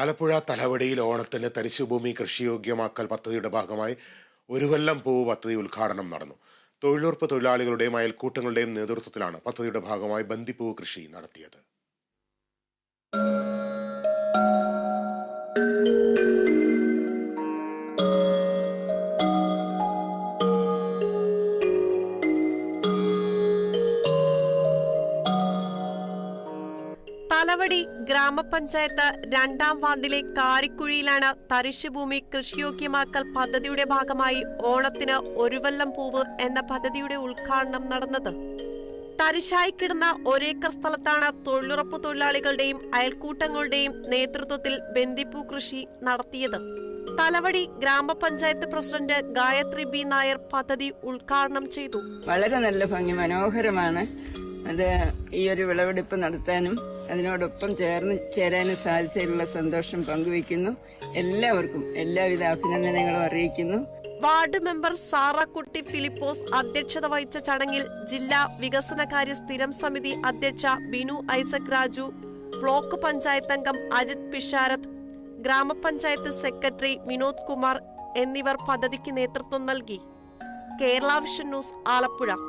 ആലപ്പുഴ തലവടിയിൽ ഓണത്തിന് തരിശുഭൂമി കൃഷിയോഗ്യമാക്കൽ പദ്ധതിയുടെ ഭാഗമായി ഒരു കൊല്ലം പൂവ് പദ്ധതി ഉദ്ഘാടനം നടന്നു. തൊഴിലുറപ്പ് തൊഴിലാളികളുടെയും അയൽക്കൂട്ടങ്ങളുടെയും നേതൃത്വത്തിലാണ് പദ്ധതിയുടെ ഭാഗമായി ബന്ദിപ്പൂവ് കൃഷി നടത്തിയത്. തലവടി ഗ്രാമപഞ്ചായത്ത് രണ്ടാം വാർഡിലെ കാരിക്കുഴിയിലാണ് തരിശുഭൂമി കൃഷിയോഗ്യമാക്കൽ പദ്ധതിയുടെ ഭാഗമായി ഓണത്തിന് ഒരുവല്ലം പൂവ് എന്ന പദ്ധതിയുടെ ഉദ്ഘാടനം നടന്നത്. തരിശായി കിടന്ന ഒരേക്കർ സ്ഥലത്താണ് തൊഴിലുറപ്പ് തൊഴിലാളികളുടെയും അയൽക്കൂട്ടങ്ങളുടെയും നേതൃത്വത്തിൽ ബന്ദിപ്പൂ കൃഷി നടത്തിയത്. തലവടി ഗ്രാമപഞ്ചായത്ത് പ്രസിഡന്റ് ഗായത്രി ബി നായർ പദ്ധതി ഉദ്ഘാടനം ചെയ്തു. വളരെ നല്ല ഭംഗി മനോഹരമാണ്. അത് ഈ ഒരു വിളവെടുപ്പ് നടത്താനും അതിനോടൊപ്പം ചേർന്ന് ചേരാനും സാധിച്ചതിലുള്ള സന്തോഷം പങ്കുവയ്ക്കുന്നു. എല്ലാവർക്കും എല്ലാവിധ അഭിനന്ദനങ്ങളും അറിയിക്കുന്നു. വാർഡ് മെമ്പർ സാറാക്കുട്ടി ഫിലിപ്പോസ് അധ്യക്ഷത വഹിച്ച ചടങ്ങിൽ ജില്ലാ വികസനകാര്യ സ്ഥിരം സമിതി അധ്യക്ഷ ബിനു ഐസക് രാജു ബ്ലോക്ക് പഞ്ചായത്ത് അംഗം അജിത് പിഷാരത്ത് ഗ്രാമപഞ്ചായത്ത് സെക്രട്ടറി വിനോദ് കുമാർ എന്നിവർ പദ്ധതിക്ക് നേതൃത്വം നൽകി. Kerala vision news Alappuzha.